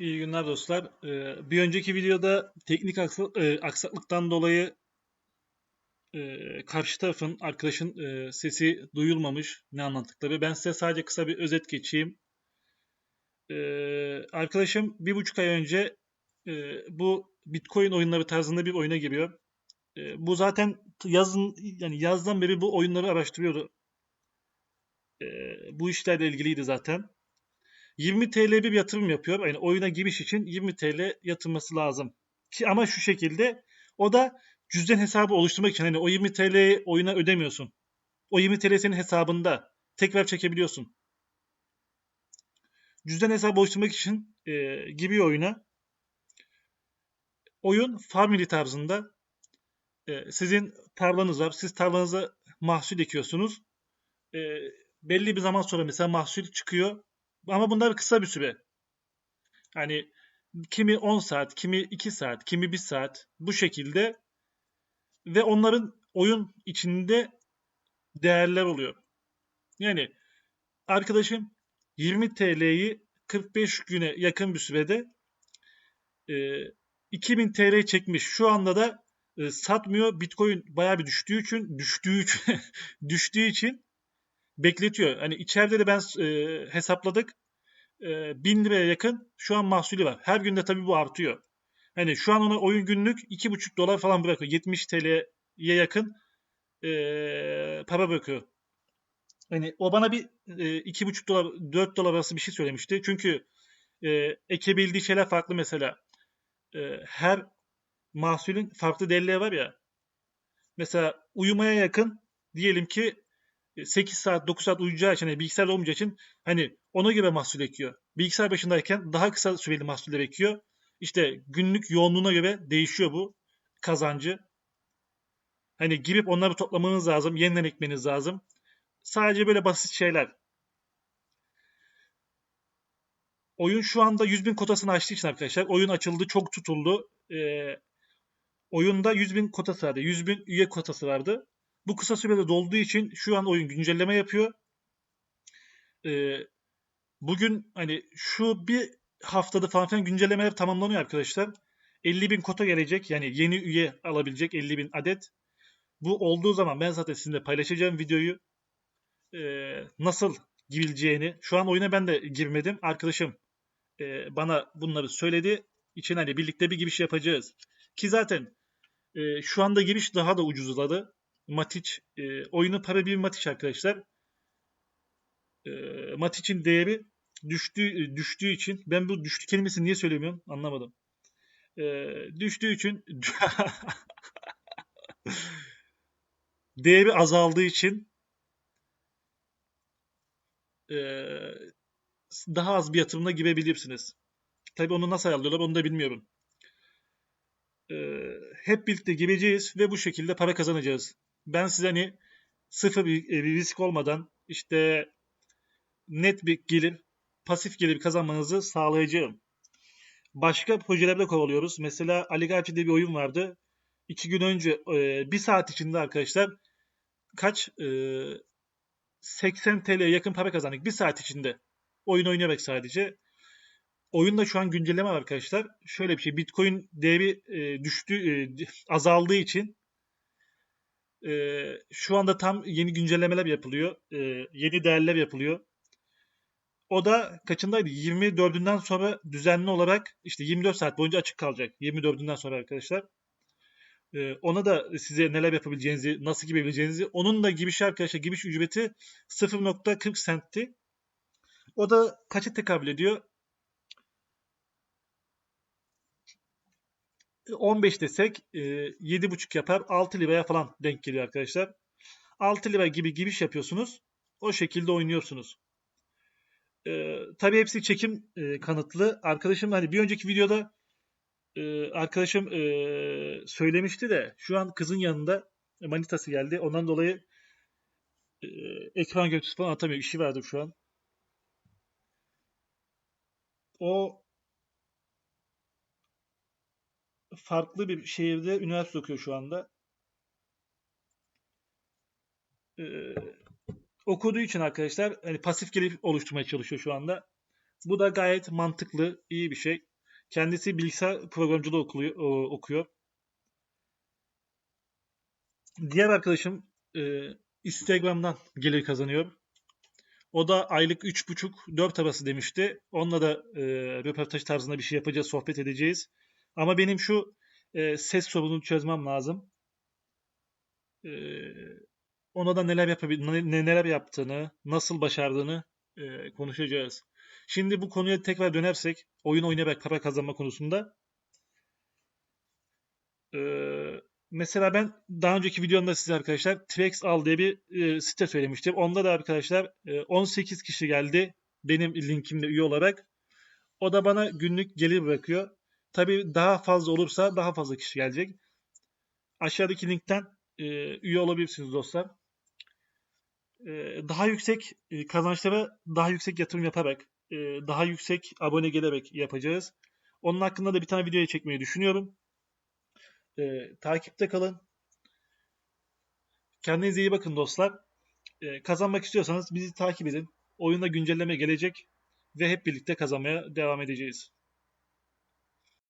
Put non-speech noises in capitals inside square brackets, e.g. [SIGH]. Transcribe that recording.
İyi günler dostlar. Ee, bir önceki videoda teknik e, aksaklıktan dolayı e, karşı tarafın, arkadaşın e, sesi duyulmamış ne anlattıkları. Ben size sadece kısa bir özet geçeyim. Ee, arkadaşım bir buçuk ay önce bu Bitcoin oyunları tarzında bir oyuna giriyor. Bu zaten yazın yani yazdan beri bu oyunları araştırıyordu. Bu işlerle ilgiliydi zaten. 20 TL bir yatırım yapıyor. Yani oyuna giriş için 20 TL yatırması lazım. Ki ama şu şekilde o da cüzdan hesabı oluşturmak için hani o 20 TL'yi oyuna ödemiyorsun. O 20 TL senin hesabında. Tekrar çekebiliyorsun. Cüzdan hesabı oluşturmak için e, giriyor oyuna. Oyun Farmily tarzında. E, sizin tarlanız var. Siz tarlanıza mahsul ekiyorsunuz. E, belli bir zaman sonra mesela mahsul çıkıyor. Ama bunlar kısa bir süre. Hani kimi 10 saat, kimi 2 saat, kimi 1 saat bu şekilde ve onların oyun içinde değerler oluyor. Yani arkadaşım 20 TL'yi 45 güne yakın bir sürede e, 2000 TL çekmiş. Şu anda da e, satmıyor. Bitcoin bayağı bir düştüğü için düştüğü için [LAUGHS] düştüğü için bekletiyor. Hani içeride de ben e, hesapladık. E, 1000 liraya yakın şu an mahsulü var. Her günde tabii bu artıyor. Hani şu an ona oyun günlük 2,5 dolar falan bırakıyor. 70 TL'ye yakın e, para bırakıyor. Hani o bana bir e, 2,5 dolar 4 dolar arası bir şey söylemişti. Çünkü e, ekebildiği şeyler farklı mesela. E, her mahsulün farklı değerleri var ya. Mesela uyumaya yakın diyelim ki 8 saat 9 saat uyuyacağı için yani bilgisayarda olmayacağı için hani ona göre mahsul ekiyor. Bilgisayar başındayken daha kısa süreli mahsuller ekiyor. İşte günlük yoğunluğuna göre değişiyor bu kazancı. Hani girip onları toplamanız lazım, yeniden ekmeniz lazım. Sadece böyle basit şeyler. Oyun şu anda 100 bin kotasını aştığı için arkadaşlar oyun açıldı, çok tutuldu. Ee, oyunda 100 bin kotası vardı, 100 bin üye kotası vardı. Bu kısa sürede dolduğu için şu an oyun güncelleme yapıyor. Ee, bugün hani şu bir haftada falan filan güncellemeler tamamlanıyor arkadaşlar. 50 bin kota gelecek. Yani yeni üye alabilecek 50 bin adet. Bu olduğu zaman ben zaten sizinle paylaşacağım videoyu. Ee, nasıl girileceğini. Şu an oyuna ben de girmedim. Arkadaşım e, bana bunları söyledi. İçin hani birlikte bir giriş yapacağız. Ki zaten e, şu anda giriş daha da ucuzladı. Matic e, oyunu para bir Matic arkadaşlar. E, Matic'in değeri düştüğü düştüğü için ben bu düştü kelimesini niye söylemiyorum anlamadım. E, düştüğü için [LAUGHS] değeri azaldığı için e, daha az bir yatırımla girebilirsiniz. Tabii onu nasıl ayarlıyorlar onu da bilmiyorum. E, hep birlikte gireceğiz ve bu şekilde para kazanacağız ben size hani sıfır bir, bir risk olmadan işte net bir gelir, pasif gelir kazanmanızı sağlayacağım. Başka projelerde kovalıyoruz. Mesela Aligarchi diye bir oyun vardı. İki gün önce e, bir saat içinde arkadaşlar kaç e, 80 TL'ye yakın para kazandık. Bir saat içinde. Oyun oynayarak sadece. Oyunda şu an güncelleme var arkadaşlar. Şöyle bir şey. Bitcoin değeri e, düştü, e, azaldığı için e, şu anda tam yeni güncellemeler yapılıyor. E, yeni değerler yapılıyor. O da kaçındaydı? 24'ünden sonra düzenli olarak işte 24 saat boyunca açık kalacak. 24'ünden sonra arkadaşlar. Ee, ona da size neler yapabileceğinizi, nasıl girebileceğinizi, onun da giriş arkadaşlar giriş ücreti 0.40 centti. O da kaça tekabül ediyor? 15 desek e, 7,5 yapar. 6 liraya falan denk geliyor arkadaşlar. 6 lira gibi giriş yapıyorsunuz. O şekilde oynuyorsunuz. E, tabii hepsi çekim e, kanıtlı. Arkadaşım hani bir önceki videoda e, arkadaşım e, söylemişti de şu an kızın yanında manitası geldi. Ondan dolayı e, ekran görüntüsü falan atamıyor. İşi vardı şu an. O farklı bir şehirde üniversite okuyor şu anda. Ee, okuduğu için arkadaşlar hani pasif gelir oluşturmaya çalışıyor şu anda. Bu da gayet mantıklı, iyi bir şey. Kendisi bilgisayar programcılığı okuluyor, o- okuyor. Diğer arkadaşım e, Instagram'dan gelir kazanıyor. O da aylık 3,5-4 arası demişti. Onunla da e, röportaj tarzında bir şey yapacağız, sohbet edeceğiz. Ama benim şu e, ses sorununu çözmem lazım. E, ona da neler yapabil ne- neler yaptığını, nasıl başardığını e, konuşacağız. Şimdi bu konuya tekrar dönersek, oyun oynayarak para kazanma konusunda. E, mesela ben daha önceki videomda size arkadaşlar Trex al diye bir e, site söylemiştim. Onda da arkadaşlar e, 18 kişi geldi benim linkimle üye olarak. O da bana günlük gelir bırakıyor. Tabii daha fazla olursa daha fazla kişi gelecek. Aşağıdaki linkten e, üye olabilirsiniz dostlar. E, daha yüksek e, kazançlara daha yüksek yatırım yaparak, e, daha yüksek abone gelerek yapacağız. Onun hakkında da bir tane video çekmeyi düşünüyorum. E, takipte kalın. Kendinize iyi bakın dostlar. E, kazanmak istiyorsanız bizi takip edin. Oyunda güncelleme gelecek ve hep birlikte kazanmaya devam edeceğiz.